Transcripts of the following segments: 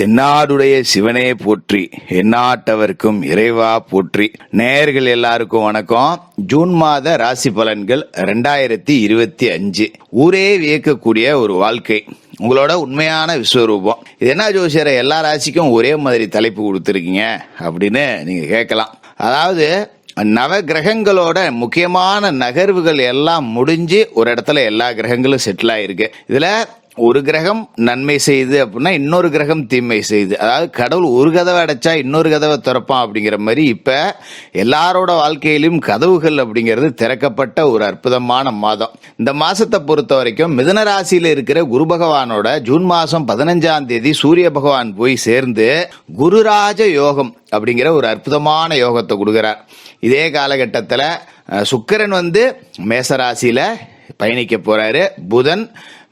தென்னாடுடைய சிவனே போற்றி எந்நாட்டவர்க்கும் இறைவா போற்றி. நேயர்கள் எல்லாருக்கும் வணக்கம். ஜூன் மாத ராசி பலன்கள் ரெண்டாயிரத்தி இருபத்தி அஞ்சு. ஊரே வியக்கக்கூடிய ஒரு வாழ்க்கை. உங்களோட உண்மையான விஸ்வரூபம். இது என்ன ஜோசியரை எல்லா ராசிக்கும் ஒரே மாதிரி தலைப்பு கொடுத்துருக்கீங்க அப்படின்னு நீங்க கேட்கலாம். அதாவது நவ கிரகங்களோட முக்கியமான நகர்வுகள் எல்லாம் முடிஞ்சு ஒரு இடத்துல எல்லா கிரகங்களும் செட்டில் ஆயிருக்கு. இதுல ஒரு கிரகம் நன்மை செய்யுது அப்படின்னா இன்னொரு கிரகம் தீமை செய்யுது அதாவது கடவுள் ஒரு கதவை அடைச்சா இன்னொரு கதவை திறப்பான் அப்படிங்கிற மாதிரி இப்போ எல்லாரோட வாழ்க்கையிலும் கதவுகள் அப்படிங்கிறது திறக்கப்பட்ட ஒரு அற்புதமான மாதம். இந்த மாதத்தை பொறுத்த வரைக்கும் மிதன ராசியில் இருக்கிற குரு பகவானோட ஜூன் மாதம் பதினஞ்சாம் தேதி சூரிய பகவான் போய் சேர்ந்து குருராஜ யோகம் அப்படிங்கிற ஒரு அற்புதமான யோகத்தை கொடுக்குறார். இதே காலகட்டத்தில் சுக்கிரன் வந்து மேசராசியில் பயணிக்க போகிறாரு புதன்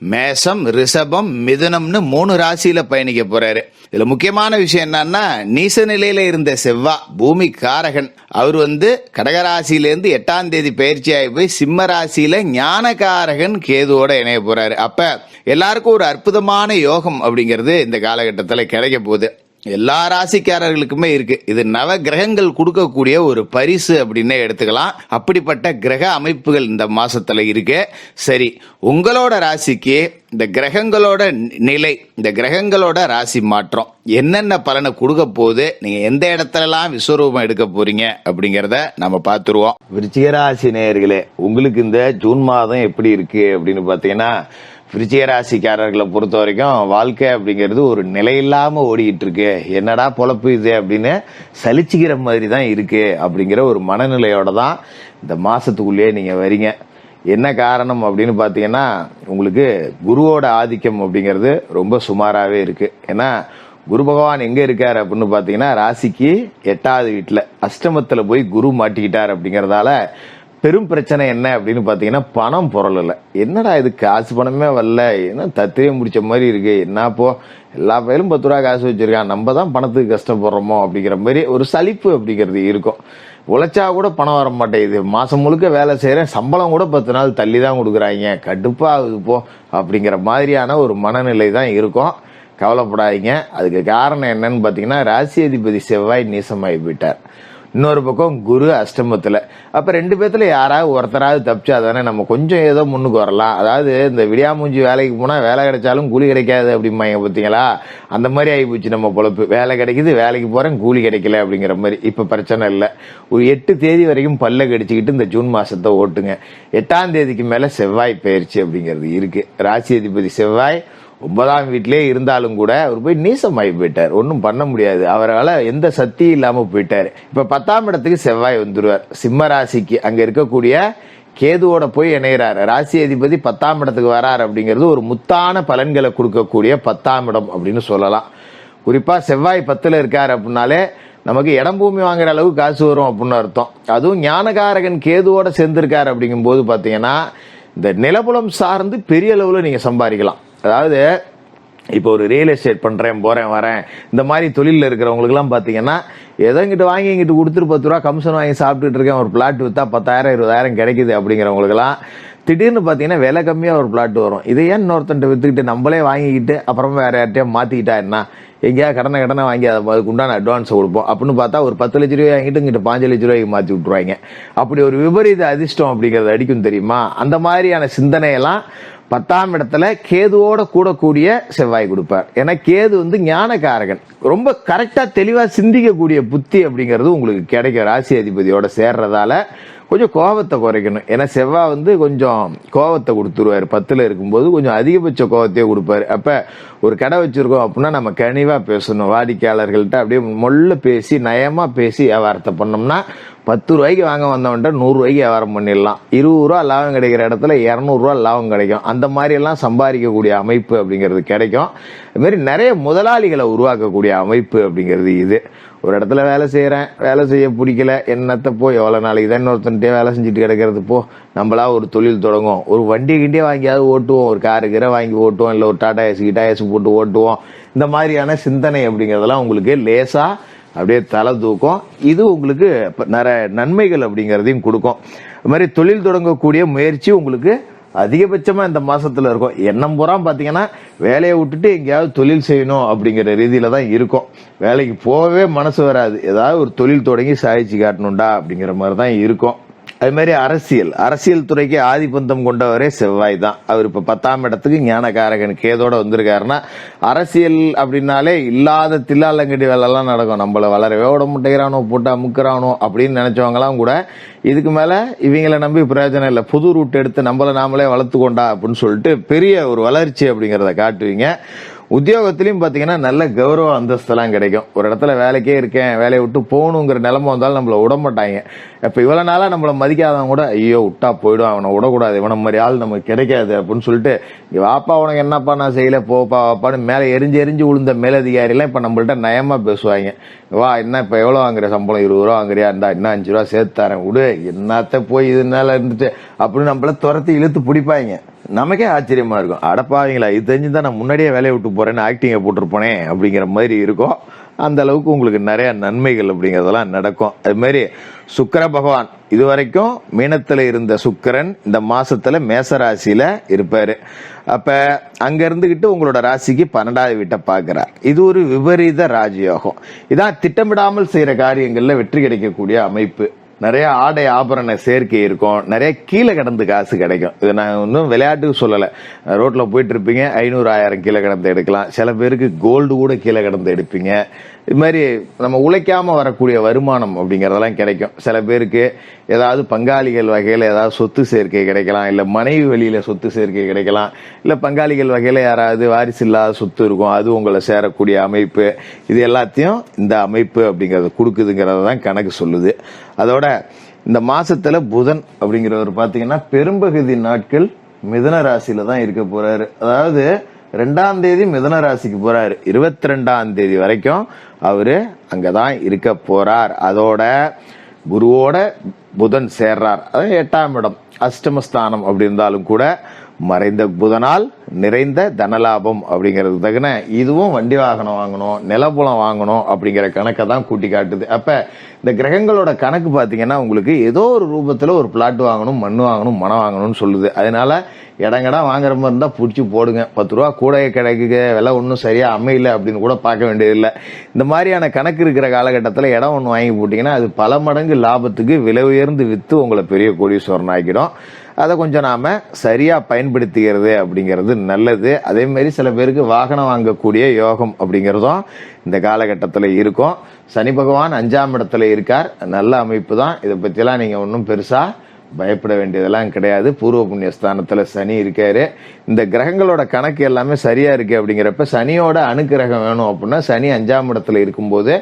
மேசம் ரிஷபம் மிதுனம்னு மூணு ராசியில பயணிக்க போறாரு. இதுல முக்கியமான விஷயம் என்னன்னா நீச நிலையில இருந்த செவ்வா பூமி காரகன். அவர் வந்து கடகராசியிலேருந்து எட்டாம் தேதி பயிற்சி ஆகி போய் சிம்ம ராசியில ஞானகாரகன் கேதுவோட இணைய போறாரு. அப்ப எல்லாருக்கும் ஒரு அற்புதமான யோகம் அப்படிங்கிறது இந்த காலகட்டத்தில் கிடைக்க போகுது. எல்லா ராசிக்காரர்களுக்குமே இருக்கு. இது நவ கிரகங்கள் கொடுக்கக்கூடிய ஒரு பரிசு அப்படின்னே எடுத்துக்கலாம். அப்படிப்பட்ட கிரக அமைப்புகள் இந்த மாசத்துல இருக்கு. சரி உங்களோட ராசிக்கு இந்த கிரகங்களோட நிலை இந்த கிரகங்களோட ராசி மாற்றம் என்னென்ன பலனை கொடுக்க போகுது நீங்க எந்த இடத்துலலாம் விஸ்வரூபம் எடுக்க போறீங்க அப்படிங்கறத நம்ம பார்த்துருவோம். விருச்சிக ராசி நேயர்களே உங்களுக்கு இந்த ஜூன் மாதம் எப்படி இருக்கு அப்படின்னு பாத்தீங்கன்னா விருச்சிகராசிக்காரர்களை பொறுத்த வரைக்கும் வாழ்க்கை அப்படிங்கிறது ஒரு நிலையில்லாமல் ஓடிக்கிட்டு இருக்கு என்னடா பொழப்பு இது அப்படின்னு சலிச்சுக்கிற மாதிரி தான் இருக்கு அப்படிங்கிற ஒரு மனநிலையோட தான் இந்த மாதத்துக்குள்ளேயே நீங்கள் வரீங்க. என்ன காரணம் அப்படின்னு பார்த்தீங்கன்னா உங்களுக்கு குருவோட ஆதிக்கம் அப்படிங்கிறது ரொம்ப சுமாராகவே இருக்குது ஏன்னா குரு பகவான் எங்கே இருக்கார் அப்படின்னு பார்த்தீங்கன்னா ராசிக்கு எட்டாவது வீட்டில் அஷ்டமத்தில் போய் குரு மாட்டிக்கிட்டார் அப்படிங்கிறதால பெரும் பிரச்சனை என்ன அப்படின்னு பார்த்தீங்கன்னா பணம் புரளல என்னடா இது காசு பணமே வரல. என்ன தத்திரியம் முடிச்ச மாதிரி இருக்கு. என்னப்போ எல்லா பயிலும் பத்து ரூபா காசு வச்சிருக்கான். நம்ம தான் பணத்துக்கு கஷ்டப்படுறோமோ அப்படிங்கிற மாதிரி ஒரு சலிப்பு அப்படிங்கிறது இருக்கும். உழைச்சா கூட பணம் வர மாட்டேங்குது. மாதம் முழுக்க வேலை செய்கிறேன் சம்பளம் கூட பத்து நாள் தள்ளி தான் கொடுக்குறாங்க கடுப்பாகுது போ அப்படிங்கிற மாதிரியான ஒரு மனநிலை தான் இருக்கும். கவலைப்படாதீங்க. அதுக்கு காரணம் என்னன்னு பார்த்தீங்கன்னா ராசி அதிபதி செவ்வாய் நீசமாகி போயிட்டார். இன்னொரு பக்கம் குரு அஷ்டமத்தில். அப்போ ரெண்டு பேர்த்தில் யாராவது ஒருத்தராவது தப்பிச்சா தானே நம்ம கொஞ்சம் ஏதோ முன்னுக்கு வரலாம். அதாவது இந்த விடியாமூஞ்சி வேலைக்கு போனால் வேலை கிடைச்சாலும் கூலி கிடைக்காது அப்படிம்பாங்க பார்த்தீங்களா அந்த மாதிரி ஆகிப்போச்சு நம்ம பொழப்பு. வேலை கிடைக்குது வேலைக்கு போகிறேன் கூலி கிடைக்கல அப்படிங்கிற மாதிரி. இப்போ பிரச்சனை இல்லை. ஒரு எட்டு தேதி வரைக்கும் பல்ல கடிச்சிக்கிட்டு இந்த ஜூன் மாதத்தை ஓட்டுங்க. எட்டாம் தேதிக்கு மேலே செவ்வாய் பயிற்சி அப்படிங்கிறது இருக்குது ராசி அதிபதி செவ்வாய் ஒன்பதாம் வீட்டிலே இருந்தாலும் கூட அவர் போய் நீசமாகி போயிட்டார். ஒன்றும் பண்ண முடியாது. அவரால் எந்த சக்தியும் இல்லாமல் போயிட்டார். இப்போ பத்தாம் இடத்துக்கு செவ்வாய் வந்துடுவார் சிம்ம ராசிக்கு அங்கே இருக்கக்கூடிய கேதுவோட போய் இணைகிறார் ராசி அதிபதி பத்தாம் இடத்துக்கு வரார் அப்படிங்கிறது ஒரு முத்தான பலன்களை கொடுக்கக்கூடிய பத்தாம் இடம் அப்படின்னு சொல்லலாம். குறிப்பாக செவ்வாய் பத்தில் இருக்கார் அப்படின்னாலே நமக்கு இடம் பூமி வாங்குற அளவுக்கு காசு வரும் அப்படின்னு அர்த்தம். அதுவும் ஞானகாரகன் கேதுவோட சேர்ந்திருக்கார் அப்படிங்கும்போது பார்த்தீங்கன்னா இந்த நிலபுலம் சார்ந்து பெரிய அளவில் நீங்கள் சம்பாதிக்கலாம். அதாவது இப்போ ஒரு ரியல் எஸ்டேட் பண்ணுறேன் போகிறேன் வரேன். இந்த மாதிரி தொழிலில் இருக்கிறவங்களுக்குலாம் பார்த்தீங்கன்னா ஏதோ இங்கிட்டு வாங்கி இங்கிட்டு கொடுத்துட்டு பத்து ரூபா கமிஷன் வாங்கி சாப்பிட்டுட்டு இருக்கேன் ஒரு பிளாட் விற்றா பத்தாயிரம் இருபதாயிரம் கிடைக்குது அப்படிங்கிறவங்களுக்குலாம் திடீர்னு பார்த்தீங்கன்னா விலை கம்மியாக ஒரு பிளாட் வரும். இதை ஏன் இன்னொருத்தன்ட்ட விற்றுக்கிட்டு நம்மளே வாங்கிக்கிட்டு அப்புறமா வேற யார்ட்டையும் மாற்றிக்கிட்டா என்ன? எங்கேயா கடனை கடனை வாங்கி அதுக்கு உண்டான அட்வான்ஸ் கொடுப்போம். அப்படின்னு பார்த்தா ஒரு பத்து லட்ச ரூபாய் வாங்கிட்டு இங்கிட்ட பாஞ்சு லட்ச ரூபாய்க்கு மாற்றி விட்ருவாங்க அப்படி ஒரு விபரீத அதிர்ஷ்டம் அப்படிங்கிறது அடிக்கும் தெரியுமா? அந்த மாதிரியான சிந்தனையெல்லாம் பத்தாம் இடத்துல கேதுவோட கூடக்கூடிய செவ்வாய் கொடுப்பார். ஏன்னா கேது வந்து ஞானகாரகன் ரொம்ப கரெக்டாக தெளிவாக சிந்திக்கக்கூடிய புத்தி அப்படிங்கிறது உங்களுக்கு கிடைக்கும். ராசி அதிபதியோட சேர்றதால கொஞ்சம் கோபத்தை குறைக்கணும். ஏன்னா செவ்வாய் வந்து கொஞ்சம் கோபத்தை கொடுத்துருவாரு. பத்தில் இருக்கும்போது கொஞ்சம் அதிகபட்ச கோபத்தையே கொடுப்பாரு. அப்போ ஒரு கடை வச்சுருக்கோம் அப்படின்னா நம்ம கனிவாக பேசணும். வாடிக்கையாளர்கள்ட்ட அப்படியே மொல்ல பேசி நயமாக பேசி வியாபாரத்தை பண்ணோம்னா பத்து ரூபாய்க்கு வாங்க வந்தவன்ட்ட நூறுரூவாய்க்கு வியாபாரம் பண்ணிடலாம். இருபது ரூபா லாபம் கிடைக்கிற இடத்துல இரநூறுவா லாபம் கிடைக்கும். அந்த மாதிரியெல்லாம் சம்பாதிக்கக்கூடிய அமைப்பு அப்படிங்கிறது கிடைக்கும். அதுமாரி நிறைய முதலாளிகளை உருவாக்கக்கூடிய அமைப்பு அப்படிங்கிறது இது. ஒரு இடத்துல வேலை செய்கிறேன் வேலை செய்ய பிடிக்கல என்னத்தை போ எவ்வளோ நாளைக்கு தான் இன்னொருத்தன்ட்டே வேலை செஞ்சுட்டு கிடக்கிறது போ நம்மளா ஒரு தொழில் தொடங்கும் ஒரு வண்டி கிண்டியே வாங்கியாவது ஓட்டுவோம். ஒரு காரு கீரை வாங்கி ஓட்டுவோம். இல்லை ஒரு டாடா ஏசி கிட்டா ஏசி போட்டு ஓட்டுவோம். இந்த மாதிரியான சிந்தனை அப்படிங்கிறதெல்லாம் உங்களுக்கு லேசாக அப்படியே தலை தூக்கும். இது உங்களுக்கு நிறைய நன்மைகள் அப்படிங்கிறதையும் கொடுக்கும். அது மாதிரி தொழில் தொடங்கக்கூடிய முயற்சி உங்களுக்கு அதிகபட்சமாக இந்த மாதத்தில் இருக்கும். எண்ணம் பூரா பார்த்தீங்கன்னா வேலையை விட்டுட்டு எங்கேயாவது தொழில் செய்யணும் அப்படிங்கிற ரீதியில் தான் இருக்கும். வேலைக்கு போகவே மனசு வராது. ஏதாவது ஒரு தொழில் தொடங்கி சாதிச்சு காட்டணும்டா அப்படிங்கிற மாதிரி தான் இருக்கும். அது மாதிரி அரசியல். அரசியல் துறைக்கு ஆதிபந்தம் கொண்டவரே செவ்வாய் தான். அவர் இப்போ பத்தாம் இடத்துக்கு ஞானகாரகன் கேதோட வந்திருக்காருன்னா அரசியல் அப்படின்னாலே இல்லாத தில்லாலங்கடி வேலைலாம் நடக்கும். நம்மளை வளரவே விட முட்டைகிறானோ போட்டு முக்கிறானோ அப்படின்னு நினச்சவங்களாம் கூட இதுக்கு மேலே இவங்களை நம்பி பிரயோஜனம் இல்லை. புது ரூட் எடுத்து நம்மளை நாமளே வளர்த்து கொண்டா அப்படின்னு சொல்லிட்டு பெரிய ஒரு வளர்ச்சி அப்படிங்கிறத காட்டுவீங்க. உத்தியோகத்திலையும் பார்த்தீங்கன்னா நல்ல கௌரவ அந்தஸ்தெல்லாம் கிடைக்கும். ஒரு இடத்துல வேலைக்கே இருக்கேன் வேலையை விட்டு போகணுங்கிற நிலமை வந்தாலும் நம்மள விட மாட்டாங்க. இப்போ இவ்வளோ நாளாக நம்மள மதிக்காதவங்க கூட ஐயோ விட்டா போயிடும் அவனை விடக்கூடாது இவனை மாதிரி ஆள் நமக்கு கிடைக்காது அப்படின்னு சொல்லிட்டு வாப்பா உனக்கு என்னப்பா நான் செய்யல? போப்பா வாப்பான்னு மேலே எரிஞ்சு எரிஞ்சு விழுந்த மேலதிகாரிலாம் இப்போ நம்மள்ட்ட நயமாக பேசுவாங்க. வா என்ன இப்போ எவ்வளோ வாங்குற சம்பளம்? இருபது ரூபா வாங்குறியா? இருந்தா இன்னும் அஞ்சு ரூபா சேர்த்து தரேன். விடு என்னத்த போய் இதனால இருந்துட்டு? அப்படின்னு நம்மள துரத்தி இழுத்து பிடிப்பாங்க. நமக்கே ஆச்சரியமா இருக்கும். அடப்பாவீங்களா இது தெரிஞ்சு தான் நான் முன்னாடியே வேலையை விட்டு போறேன்னு ஆக்டிங்கை போட்டிருப்போனே அப்படிங்கிற மாதிரி இருக்கும். அந்த அளவுக்கு உங்களுக்கு நிறைய நன்மைகள் அப்படிங்கிறதெல்லாம் நடக்கும். அது மாதிரி சுக்கர பகவான் இதுவரைக்கும் மீனத்துல இருந்த சுக்கிரன் இந்த மாசத்துல மேசராசியில இருப்பாரு. அப்ப அங்க இருந்துகிட்டு உங்களோட ராசிக்கு பன்னெண்டாவது வீட்டை பார்க்கிறார். இது ஒரு விபரீத ராஜயோகம். இதான் திட்டமிடாமல் செய்யற காரியங்கள்ல வெற்றி கிடைக்கக்கூடிய அமைப்பு. நிறைய ஆடை ஆபரண சேர்க்கை இருக்கும். நிறைய கீழே கிடந்து காசு கிடைக்கும். இது நான் இன்னும் விளையாட்டுக்கு சொல்லலை. ரோட்டில் போயிட்டு இருப்பீங்க ஐநூறு ஆயிரம் கீழே கடந்து எடுக்கலாம். சில பேருக்கு கோல்டு கூட கீழே கடந்து எடுப்பீங்க. இது மாதிரி நம்ம உழைக்காமல் வரக்கூடிய வருமானம் அப்படிங்கிறதெல்லாம் கிடைக்கும். சில பேருக்கு ஏதாவது பங்காளிகள் வகையில் ஏதாவது சொத்து சேர்க்கை கிடைக்கலாம். இல்லை மனைவி வழியில் சொத்து சேர்க்கை கிடைக்கலாம். இல்லை பங்காளிகள் வகையில் யாராவது வாரிசு இல்லாத சொத்து இருக்கும். அது உங்களை சேரக்கூடிய அமைப்பு. இது எல்லாத்தையும் இந்த அமைப்பு அப்படிங்கிறத கொடுக்குதுங்கிறத தான் கணக்கு சொல்லுது. அதோட இந்த மாசத்துல புதன் அப்படிங்கிறவர் பாத்தீங்கன்னா பெரும்பகுதி நாட்கள் மிதன ராசியில தான் இருக்க போறாரு. அதாவது ரெண்டாம் தேதி மிதன ராசிக்கு போறாரு. இருபத்தி ரெண்டாம் தேதி வரைக்கும் அவரு அங்கதான் இருக்க போறார். அதோட குருவோட புதன் சேர்றார். அதாவது எட்டாம் இடம் அஷ்டமஸ்தானம் அப்படி இருந்தாலும் கூட மறைந்த புதனால் நிறைந்த தனலாபம் அப்படிங்கிறது தகுன இதுவும் வண்டி வாகனம் வாங்கணும் நிலப்புலம் வாங்கணும் அப்படிங்கிற கணக்கை தான் கூட்டி காட்டுது. அப்போ இந்த கிரகங்களோட கணக்கு பார்த்தீங்கன்னா உங்களுக்கு ஏதோ ஒரு ரூபத்தில் ஒரு பிளாட் வாங்கணும் மண் வாங்கணும் மனம் வாங்கணும்னு சொல்லுது. அதனால இடங்கடா வாங்குற மாதிரி இருந்தால் பிடிச்சி போடுங்க. பத்து ரூபா கூட கிடைக்குங்க விலை ஒன்றும் சரியாக அமையல அப்படின்னு கூட பார்க்க வேண்டியதில்லை. இந்த மாதிரியான கணக்கு இருக்கிற காலகட்டத்தில் இடம் ஒன்று வாங்கி போட்டிங்கன்னா அது பல மடங்கு லாபத்துக்கு விலை உயர்ந்து விற்று உங்களை பெரிய கோடீஸ்வரன் ஆக்கிடும். அதை கொஞ்சம் நாம் சரியாக பயன்படுத்திக்கிறது அப்படிங்கிறது நல்லது. அதே மாதிரி சில பேருக்கு வாகனம் வாங்கக்கூடிய யோகம் அப்படிங்கிறதும் இந்த காலகட்டத்தில் இருக்கும். சனி பகவான் அஞ்சாம் இடத்துல இருக்கார். நல்ல அமைப்பு தான். இதை பற்றிலாம் நீங்கள் ஒன்றும் பெருசாக பயப்பட வேண்டியதெல்லாம் கிடையாது. பூர்வ புண்ணியஸ்தானத்தில் சனி இருக்காரு. இந்த கிரகங்களோட கணக்கு எல்லாமே சரியாக இருக்குது அப்படிங்கிறப்ப சனியோட அணுக்கிரகம் வேணும் அப்படின்னா சனி அஞ்சாம் இடத்துல இருக்கும்போது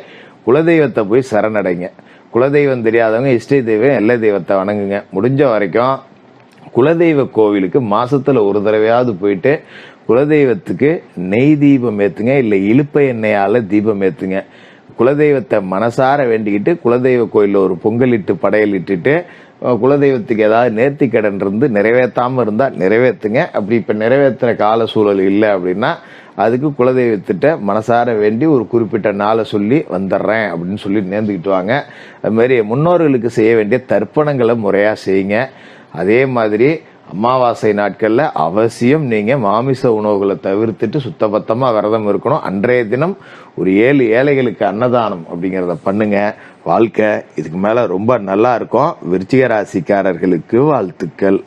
குலதெய்வத்தை போய் சரணடைங்க. குலதெய்வம் தெரியாதவங்க இஷ்ட தெய்வம் எல்லை தெய்வத்தை வணங்குங்க. முடிஞ்ச வரைக்கும் குலதெய்வ கோவிலுக்கு மாசத்துல ஒரு தடவையாவது போயிட்டு குலதெய்வத்துக்கு நெய் தீபம் ஏத்துங்க இல்ல இழுப்ப எண்ணெயால தீபம் ஏத்துங்க. குலதெய்வத்தை மனசார வேண்டிக்கிட்டு குலதெய்வ கோயில்ல ஒரு பொங்கலிட்டு படையல் இட்டுட்டு குலதெய்வத்துக்கு ஏதாவது நேர்த்தி கடன் இருந்து நிறைவேற்றாமல் இருந்தால் நிறைவேற்றுங்க அப்படி இப்போ நிறைவேற்றுற கால சூழல் இல்லை அப்படின்னா அதுக்கு குலதெய்வத்திட்ட மனசார வேண்டி ஒரு குறிப்பிட்ட நாளை சொல்லி வந்துடுறேன் அப்படின்னு சொல்லி நேர்ந்துக்கிட்டு வாங்க. அதுமாரி முன்னோர்களுக்கு செய்ய வேண்டிய தர்ப்பணங்களை முறையாக செய்யுங்க. அதே மாதிரி அமாவாசை நாட்களில் அவசியம் நீங்கள் மாமிச உணவுகளை தவிர்த்துட்டு சுத்தபத்தமாக விரதம் இருக்கணும். அன்றைய தினம் ஒரு ஏழு ஏழைகளுக்கு அன்னதானம் அப்படிங்கிறத பண்ணுங்க. வாழ்க்கை இதுக்கு மேலே ரொம்ப நல்லா இருக்கும். விருச்சிக ராசிக்காரர்களுக்கு வாழ்த்துக்கள்.